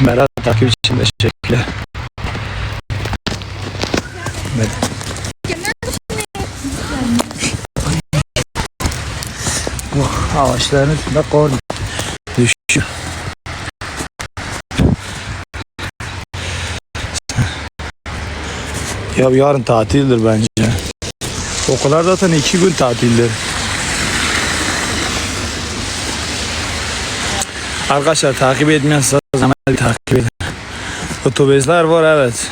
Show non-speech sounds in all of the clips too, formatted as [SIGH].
Berat takip için teşekkürler. Evet. Bu ağaçların üstünde kor düşüyor. Ya yarın tatildir bence. Okullar zaten iki gün tatildir. Arkadaşlar takip etmiyorsanız hemen takip edin. Otobüsler var evet.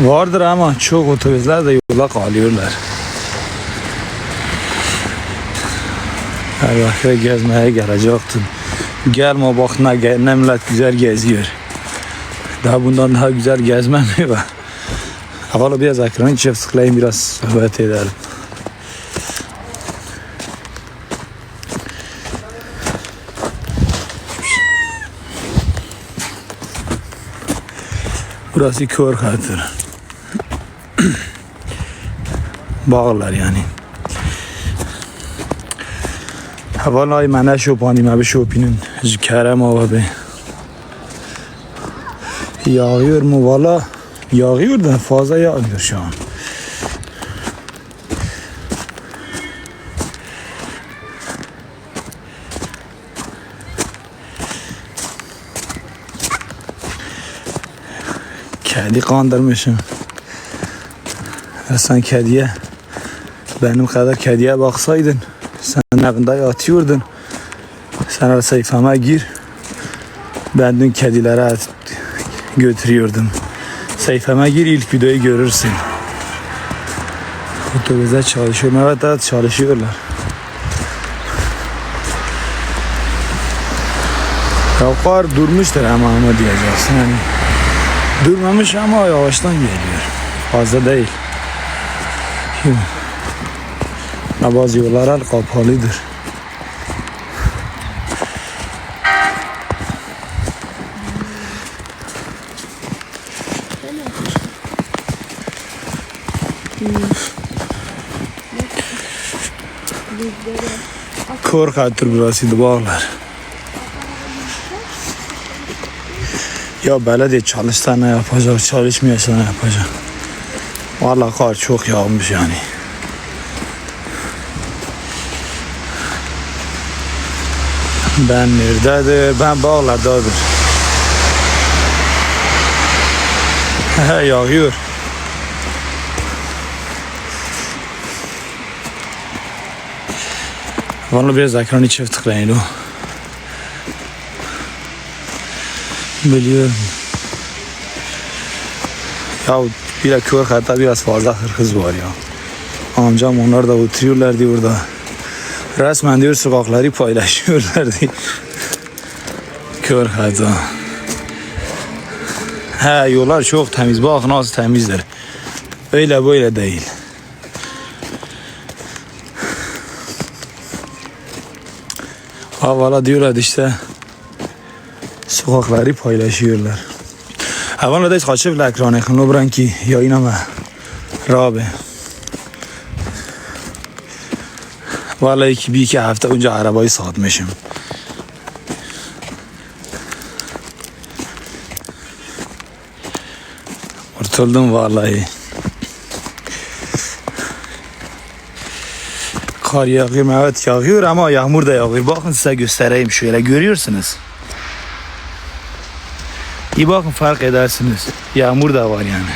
Vardır ama çok otobüsler de yola kalıyorlar. Her vakit gezmeye gelecektin. Gelme bak ne, ne millet güzel geziyor. Daha bundan daha güzel gezmem mi var? Havalı biraz ekranı çift tıklayın biraz sohbet edelim. Burası kör hatır. [CLEARS THROAT] Bağlar yani. Vallahi mənə şopanım abi şopinin Kerem abi. Yağıyor mu valla? Yağıyor da fazla yağmıyor şu an. Kedi kandırmışım. Ya sen kediye benim kadar kediye baksaydın sen evinde yatıyordun. Sen al sayfama gir. Ben dün kedilere götürüyordum. Sayfama gir ilk videoyu görürsün. Otobüste çalışıyorum. Evet evet çalışıyorlar. Ya kar durmuştur ama ama diyeceksin. Yani durmamış ama yavaştan geliyor. Fazla değil. Şimdi, bazı kapalıdır. Korkaktır burası bağlar. Ya belediye çalışsa ne yapacak, çalışmıyorsa ne yapacak? Vallahi kar çok yağmış yani. Ben nerededir? Ben bağlardadır. Yağıyor. Vallahi biraz ekranı çift tıklayın o. Biliyorum. Ya bir de kör hatta biraz fazla hırkız var ya. Amcam onlar da oturuyorlardı burada. Resmen diyor sokakları paylaşıyorlardı. kör hatta. He yollar çok temiz. Bak nasıl temizdir. Öyle böyle değil. Havala diyorlar işte sokakları paylaşıyorlar. Havala da kaçıp ekranı konu bırak ki yayınama. Rabe. Vallahi ki bir iki hafta önce arabayı satmışım. Kurtuldum vallahi. Kar yağıyor, evet yağıyor ama yağmur da yağıyor. Bakın size göstereyim şöyle görüyorsunuz. İyi bakın fark edersiniz. Yağmur da var yani.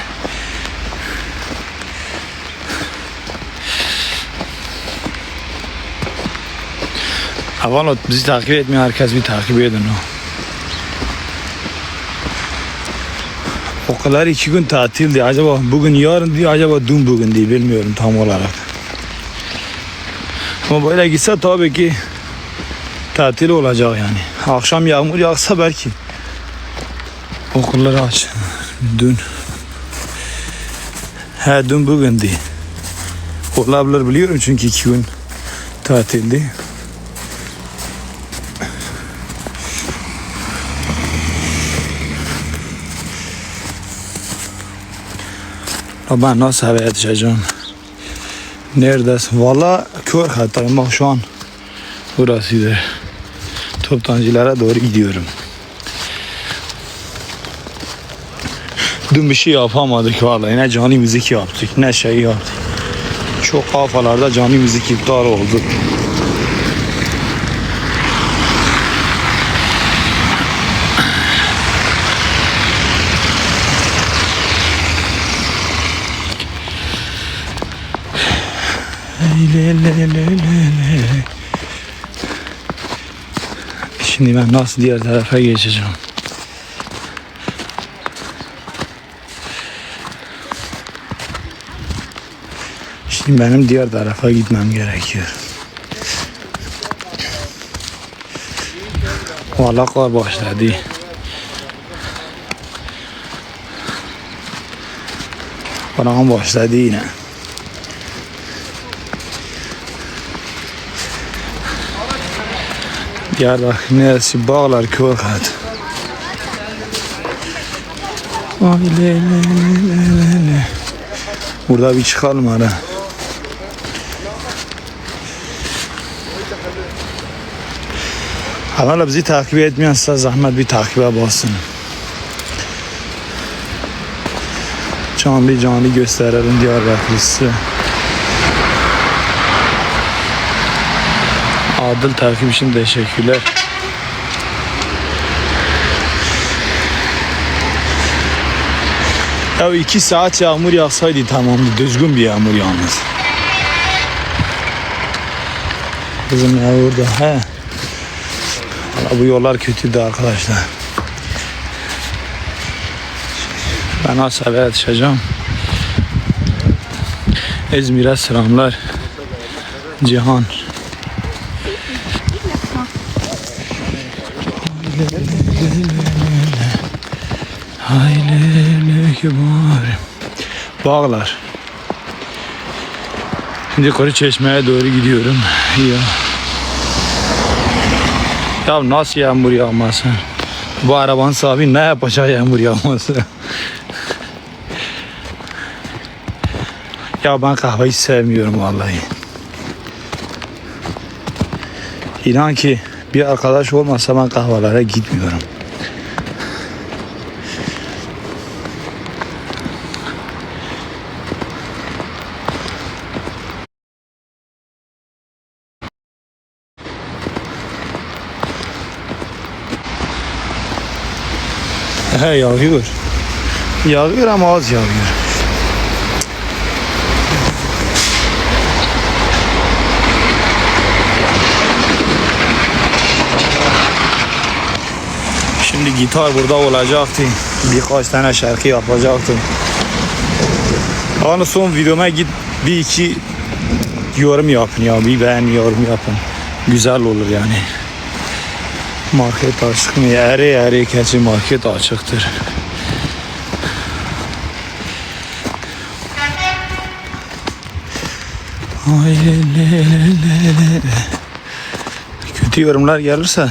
Havalot bizi takip etmiyor. Herkes bir takip edin o. Okullar iki gün tatildi. Acaba bugün yarın diye acaba dün bugün diye bilmiyorum tam olarak. Ama böyle gitse tabii ki tatil olacak yani. Akşam yağmur yağsa belki okulları aç. Dün. He dün bugün değil. Olabilir biliyorum çünkü iki gün tatildi. Ben nasıl eve yetişeceğim? Neredesin? Valla kör hattayım bak şu an. Burasıydı. toptancılara doğru gidiyorum. Dün bir şey yapamadık vallahi. Ne canlı müzik yaptık ne şey yaptık. Çok kafalarda canlı müzik iptal oldu. Şimdi ben nasıl diğer tarafa geçeceğim? Şimdi benim diğer tarafa gitmem gerekiyor. Vallahi kar başladı. Karan başladı yine. Diyarbakır neresi bağlar Kırkat. Ay le le le le le. Burada bir çıkalım ara. Hala bizi takip etmeyense zahmet bir takibe basın. Canlı canlı gösterelim Diyarbakır'sı. Adıl takip için teşekkürler. Ya iki saat yağmur yağsaydı tamamdı. Düzgün bir yağmur yalnız. Kızım ya orada. He. Bu yollar kötüydü arkadaşlar. Ben Asab'a yetişeceğim. İzmir'e selamlar. Cihan. Hayle kibar. Bağlar. Şimdi yukarı çeşmeye doğru gidiyorum. Ya. Ya nasıl yağmur yağması? Bu arabanın sahibi ne yapacak yağmur yağması? ya ben kahveyi sevmiyorum vallahi. İnan ki bir arkadaş olmasa ben kahvelere gitmiyorum. He yağıyor. Yağıyor ama az yağıyor. Şimdi gitar burada olacaktı. Birkaç tane şarkı yapacaktım. Hani son videoma git bir iki yorum yapın ya. Bir beğen yorum yapın. Güzel olur yani. Market açık mı? Eri eri keçi market açıktır. Ay le le le le. Kötü yorumlar gelirse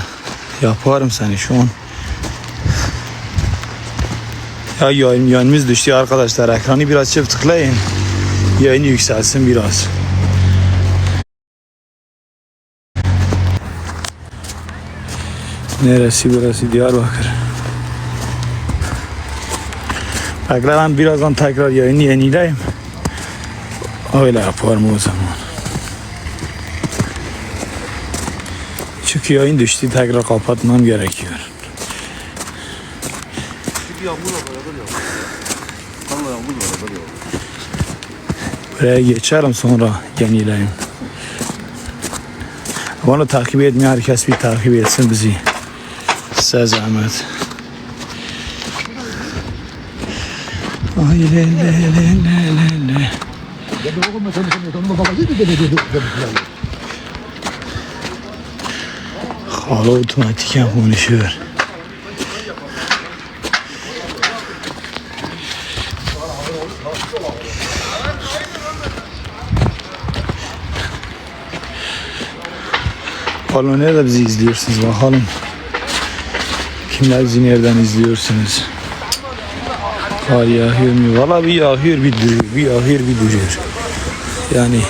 yaparım seni şu an. Ya yayın, yayınımız düştü arkadaşlar. Ekranı biraz çift tıklayın. Yayını yükselsin biraz. Neresi burası Diyarbakır. Ben birazdan tekrar yayını yenileyim. Öyle yaparım o zaman. Çünkü yayın düştü tekrar kapatmam gerekiyor. Buraya geçerim sonra yenileyim. Onu takip etmeyen herkes bir takip etsin bizi. Size zahmet. Ay le le le le le. Hala otomatiken konuşuyor. Hala nerede bizi izliyorsunuz bakalım. Kimler bizi nereden izliyorsunuz? Kar yağıyor mu? Valla bir yağıyor bir duruyor, bir yağıyor bir duruyor. Yani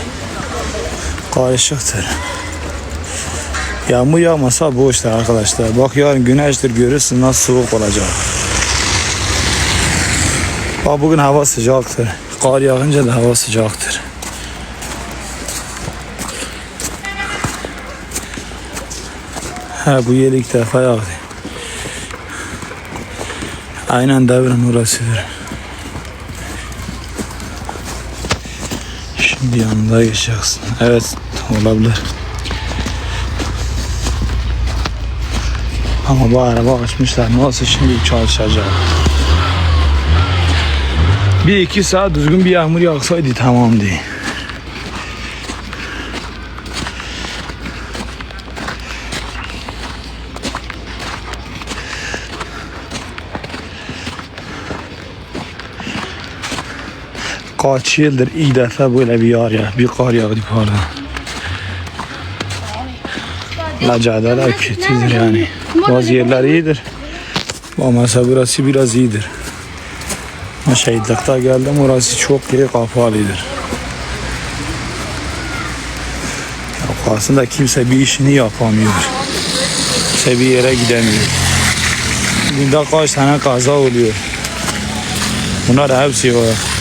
karışıktır. Yağmur yağmasa boştur arkadaşlar. Bak yarın güneştir görürsün nasıl soğuk olacak. Bak bugün hava sıcaktır. Kar yağınca da hava sıcaktır. Ha bu yel ilk defa yağdı. Aynen devrin orasıdır. Şimdi yanında geçeceksin. Evet olabilir. Ama bu araba açmışlar. Nasıl şimdi çalışacak? Bir iki saat düzgün bir yağmur yağsaydı tamamdı. Kaç yıldır ilk defa böyle bir yağar ya. Bir kar yağdı pardon. La caddeler kötüdür yani. Bazı yerler iyidir. Ama mesela burası biraz iyidir. Şehitlikte geldim orası çok iyi kapalıdır. Ya aslında kimse bir işini yapamıyor. Kimse bir yere gidemiyor. Günde kaç tane kaza oluyor. Bunlar hepsi var.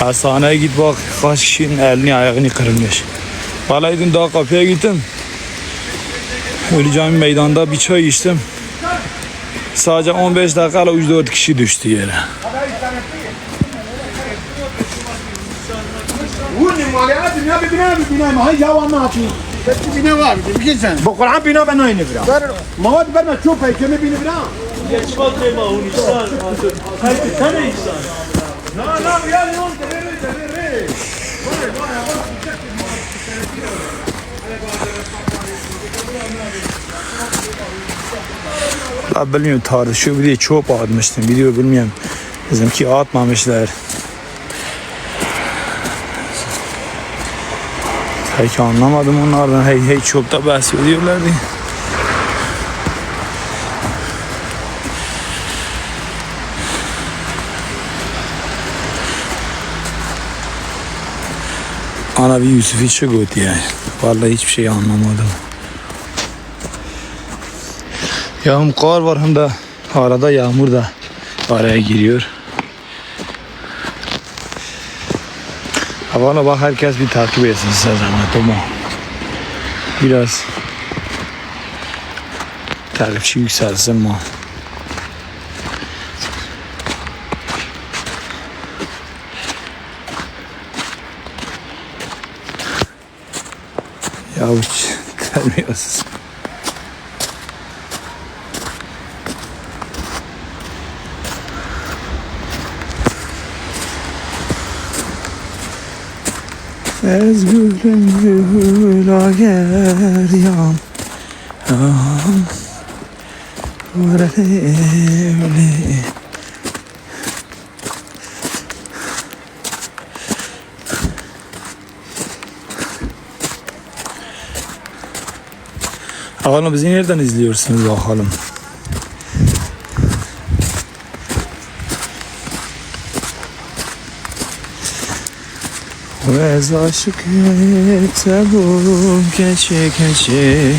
Hastaneye git bak kaç kişinin elini ayağını kırılmış. Vallahi dün daha kapıya gittim. Ölü Cami meydanda bir çay içtim. Sadece 15 dakikayla 3-4 kişi düştü yere. ورني ماليات بنا بنا بنا ما هي جوا ما في بس بنا واحد بكل No, no, ya no, que verre, que verre. Vale, vale, vamos a escuchar que no se retira. La bilmiyorum tarih şu videoyu çok atmıştım video bilmiyorum bizimki atmamışlar. Peki anlamadım onlardan hey hey çok da bahsediyorlardı. Ana bir Yusuf'u çıkıyordu yani. Vallahi hiçbir şey anlamadım. Ya hem kar var hem de arada yağmur da araya giriyor. Havana bak herkes bir takip etsin size zahmet ama biraz takipçi yükselsin mi? Ya hiç terbiyesiz. Ez gülüm gül ager yan yan Öyle öyle Bakalım bizi nereden izliyorsunuz bakalım. Ve aşık yetse bu keçi keçi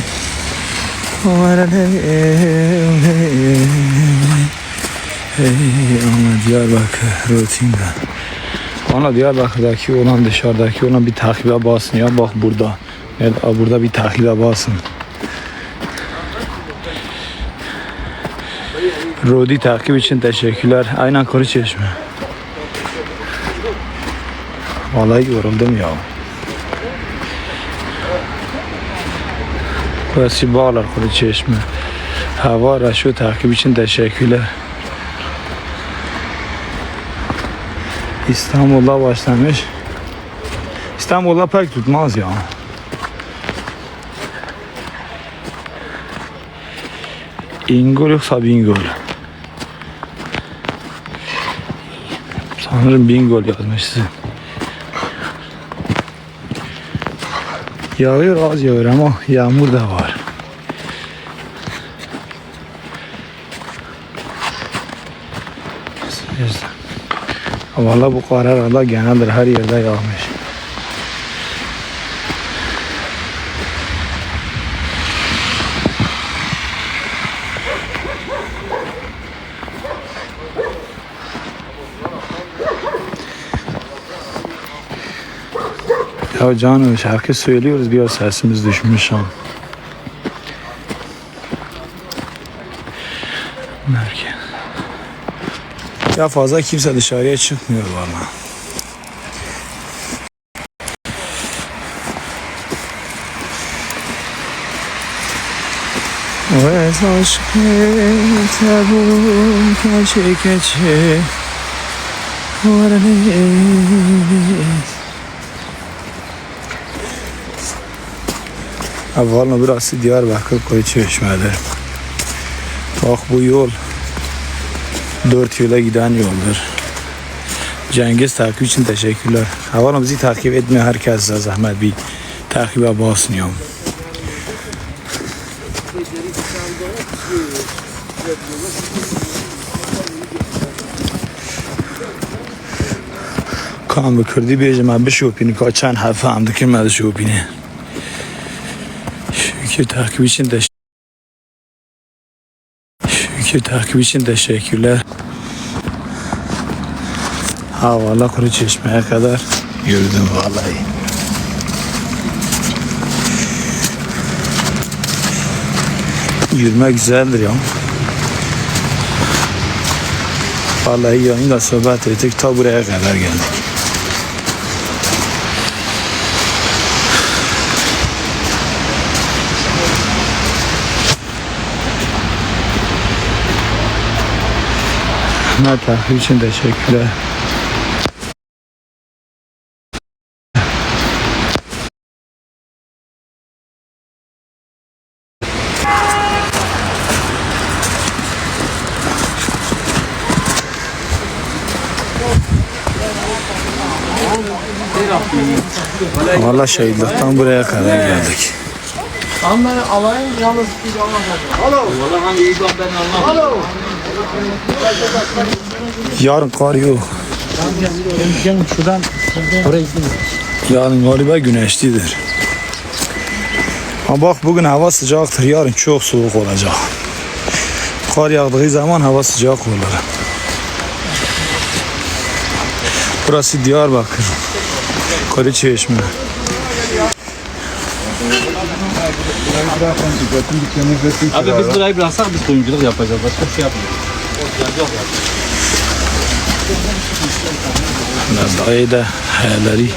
Hey ama Diyarbakır rutinde Bana Diyarbakır'daki olan dışarıdaki olan bir takibe basın ya. Bak burada. Evet, burada bir takibe basın Rodi takip için teşekkürler. Aynen Kırıçeşme. Vallahi yoruldum ya. Burası bağlar Kırıçeşme. Hava Raşo takip için teşekkürler. İstanbul'da başlamış. İstanbul'da pek tutmaz ya. İngol yoksa Bingöl. Sanırım Bingöl yazmışsın. Yağıyor az yağıyor ama yağmur da var. Valla bu kar herhalde geneldir her yerde yağmış. Ya canım şarkı söylüyoruz biraz sesimiz düşmüş an. Merkez. Ya fazla kimse dışarıya çıkmıyor valla. Ve aşkı tabun kaçı kaçı Varını Abi valla burası Diyarbakır koyu çeşmedir. Bak bu yol dört yola giden yoldur. Cengiz takip için teşekkürler. Havalı bizi takip etmiyor herkese zahmet bir takibe. Kan bi Kurdî bêjim em bişopînin ka çend hefe em dikin me dişopîne. Şükür takip için de Şükür takip için teşekkürler. Ha valla kuru çeşmeye kadar yürüdüm vallahi. Yürümek güzeldir ya. Vallahi yayınla sohbet ettik ta buraya kadar geldik. Ahmet takip için teşekkürler. Valla şehitlikten buraya kadar geldik. Ama alayım yalnız bir Alo. Alo. Yarın kar yok. Gelin şuradan oraya gidelim. Yarın galiba güneşlidir. Ama bak bugün hava sıcaktır. Yarın çok soğuk olacak. Kar yağdığı zaman hava sıcak olur. Burası Diyarbakır. Karı Çeşme. Abi biz burayı bıraksak biz kuyumculuk yapacağız. Başka bir şey yapmayacağız. Dayı da hayalleri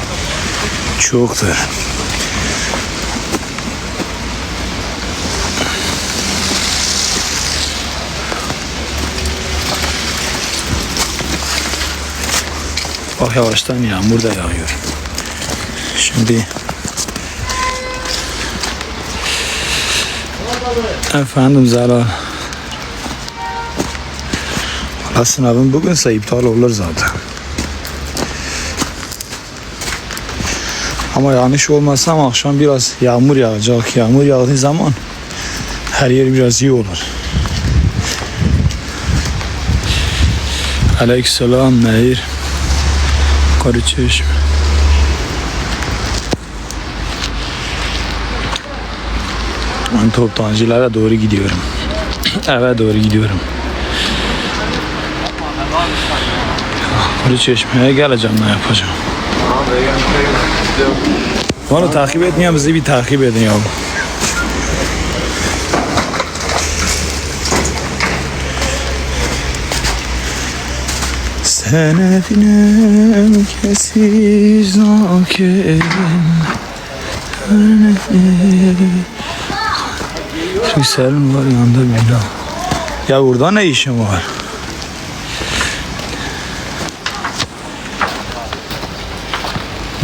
çoktur. Bak yavaştan yağmur da yağıyor. Şimdi Efendim Zara. Valla sınavım bugünse iptal olur zaten. Ama yanlış olmasam akşam biraz yağmur yağacak. Yağmur yağdığı zaman her yer biraz iyi olur. Aleykümselam Mehir. Karıçeşme. Ben toptancılara doğru gidiyorum. Eve doğru gidiyorum. Karıçeşme'ye geleceğim ne yapacağım. Onu takip etmiyor bizi bir takip edin ya. Sen evinem kesiz nakerim Şu serin var yanında bina Ya burada ne işin var?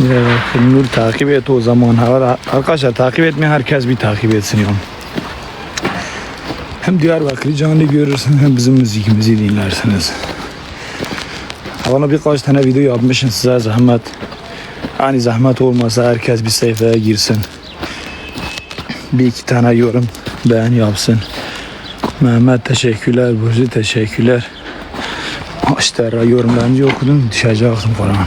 Evet, Nur takip et o zaman. Arkadaşlar takip etmeyen herkes bir takip etsin ya. Hem Diyarbakır'ı canlı görürsün hem bizim müziğimizi dinlersiniz. Bana birkaç tane video yapmışım size zahmet. Hani zahmet olmasa herkes bir sayfaya girsin. Bir iki tane yorum beğen yapsın. Mehmet teşekkürler, Burcu teşekkürler. İşte yorumlarınızı okudum düşeceksin falan.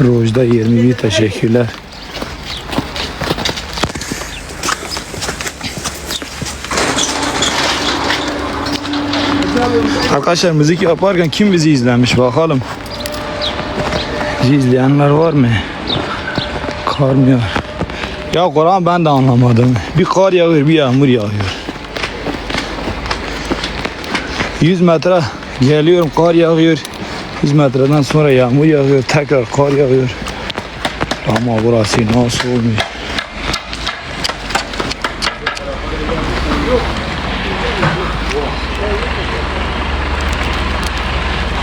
Rojda 21 teşekkürler. Arkadaşlar müzik yaparken kim bizi izlemiş bakalım. Bizi izleyenler var mı? Kar mı yağıyor? Ya Kur'an ben de anlamadım. Bir kar yağıyor bir yağmur yağıyor. 100 metre geliyorum kar yağıyor. 100 metreden sonra yağmur yağıyor. Tekrar kar yağıyor. Ama burası nasıl?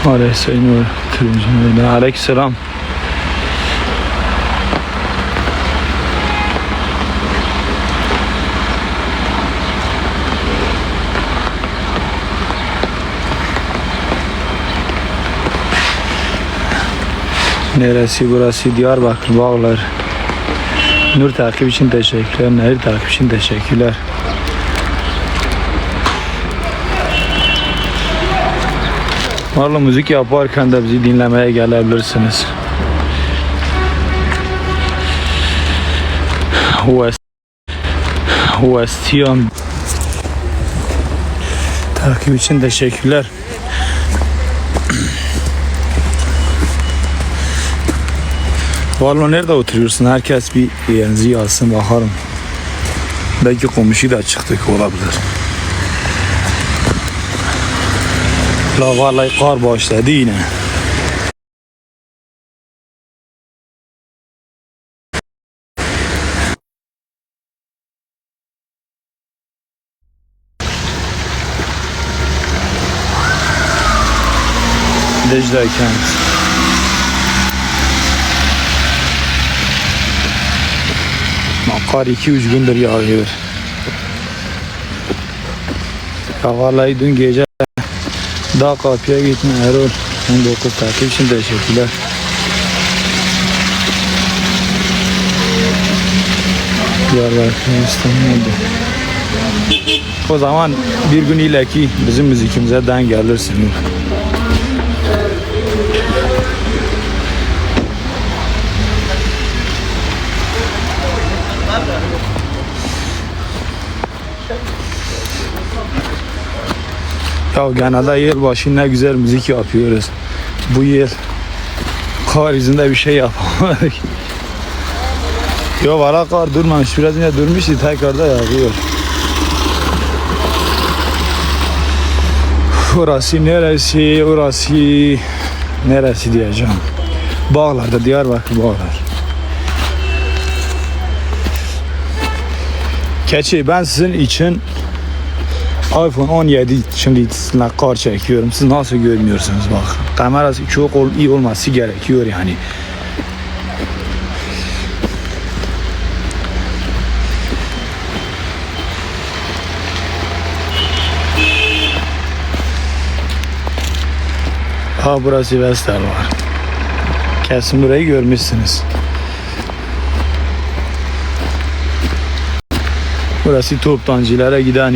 Aleyhisselam Aleyhisselam Aleykümselam Neresi burası Diyarbakır Bağlar Nur takip için teşekkürler Nehir takip için teşekkürler Varla müzik yaparken de bizi dinlemeye gelebilirsiniz. West Westian Takip için teşekkürler. Varla nerede oturuyorsun? Herkes bir yerinizi yazsın bakarım. Belki komşu da çıktık olabilir. La vallahi kar başladı yine. Dicle Kent. Kar 2-3 gündür yağıyor. Ya vallahi dün gece daha kapıya gitme Erol. 19 takip için teşekkürler. Diyarbakır İstanbul'da. O zaman bir gün ile ki bizim müzikimize den gelirsin. Ya genelde yılbaşı ne güzel müzik yapıyoruz. Bu yıl kar yüzünde bir şey yapamadık. Yo valla kar durmamış. Biraz yine durmuştu tekrar da yağıyor. Orası neresi? Orası neresi diyeceğim. Bağlarda, Diyarbakır bağlar. Keçi ben sizin için iPhone 17 şimdi sizinle kar çekiyorum. Siz nasıl görmüyorsunuz bak. Kamerası çok ol- iyi olması gerekiyor yani. Ha burası Vestel var. Kesin burayı görmüşsünüz. Burası toptancılara giden yol.